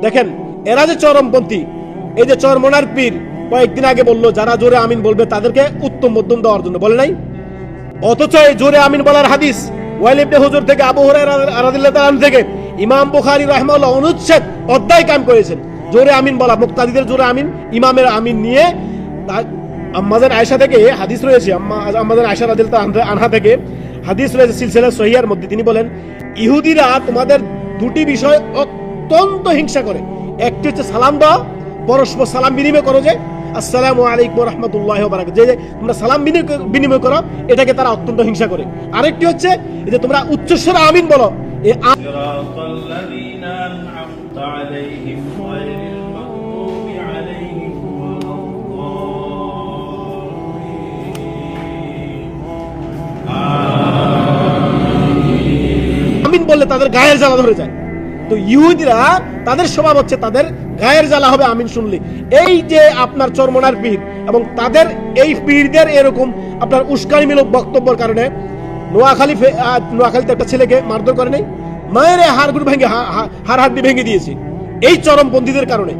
দেখেন, এরা যে চরমপন্থী, এই যে চরমনার পীর কয়েকদিন আগে বলল, যারা জোরে আমিন বলবে তাদেরকে উত্তম মধ্যম দেওয়ার জন্য। বলে নাই? অথচ এই জোরে আমিন বলার হাদিস হুজুর থেকে থেকে ইমাম অনুচ্ছেদ অধ্যায় কাম করেছেন। জোরে আমিন বলা, মুক্তাদিদের জোরে আমিন, ইমামের আমিন নিয়ে আম্মাজান আয়েশা থেকে হাদিস রয়েছে রাদিয়াল্লাহু আনহা- আনহা থেকে হাদিস রয়েছে সিলসিলা সহিয়ার মধ্যে। তিনি বলেন, ইহুদিরা তোমাদের দুটি বিষয় অত্যন্ত হিংসা করে। একটি হচ্ছে সালাম দেওয়া পরস্পর সালাম বিনিময় করো যে আসসালাম আলাইকুম রহমতুল্লাহ বারাক যে তোমরা সালাম বিনিময় করো এটাকে তারা অত্যন্ত হিংসা করে। আরেকটি হচ্ছে যে তোমরা উচ্চস্বরে আমিন বলো আমিন বললে তাদের গায়ের জ্বালা ধরে যায়। তো ইহুদিরা তাদের স্বভাব হচ্ছে তাদের গায়ের জ্বালা হবে, আমিন শুনলে। এই যে আপনার চরমনার পীর এবং তাদের এই পীরদের এরকম আপনার উস্কানিমূলক বক্তব্যের কারণে নোয়াখালী নোয়াখালীতে একটা ছেলেকে মারধর করে নাই, মায়ের হাড়গুলো ভেঙে হাড় হাড্ডি ভেঙে দিয়েছে। এই চরমপন্থীদের কারণে।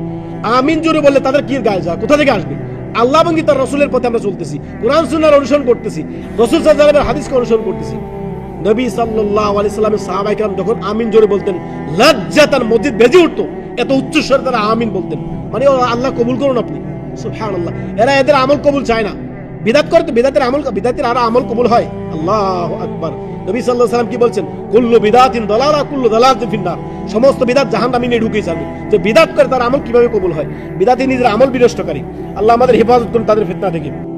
আমিন জোরে বললে, তাদের কি গায়ে যা, কোথা থেকে আসবে? আল্লাহ এবং তার রসুলের পথে আমরা চলতেছি, কোরআন সুন্নার অনুসরণ করতেছি, রসুল সাল্লামের হাদিসকে অনুসরণ করতেছি। নবী সাল্লাল্লাহু আলাইহি সাল্লামের সাহাবায়ে যখন আমিন জোরে বলতেন, লজ্জা তার মসজিদ বেজে উঠতো। এত উচ্চ স্বরে তারা আমিন বলতেন। মানে আল্লাহ কবুল করুন আপনি। সুবহানাল্লাহ। এরা এদের আমল কবুল চায় না। বিদাত করে তো বিদাতের আমল, বিদাতের আর আমল কবুল হয়। আল্লাহু আকবার। নবী আলাইহি সাল্লাম কি বলছেন? কুল্লু বিদাতিন দালালা, কুল্লু দালালাতিন ফিন্নার। সমস্ত বিদাত জাহান্নামে নিয়ে ঢুকে যাবে যে বিদাত করে তার আমল কীভাবে কবুল হয়? বিদাতি নিজের আমল বিনষ্টকারী। আল্লাহ আমাদের হেফাজত করুন, তাদের ফিতনা থেকে।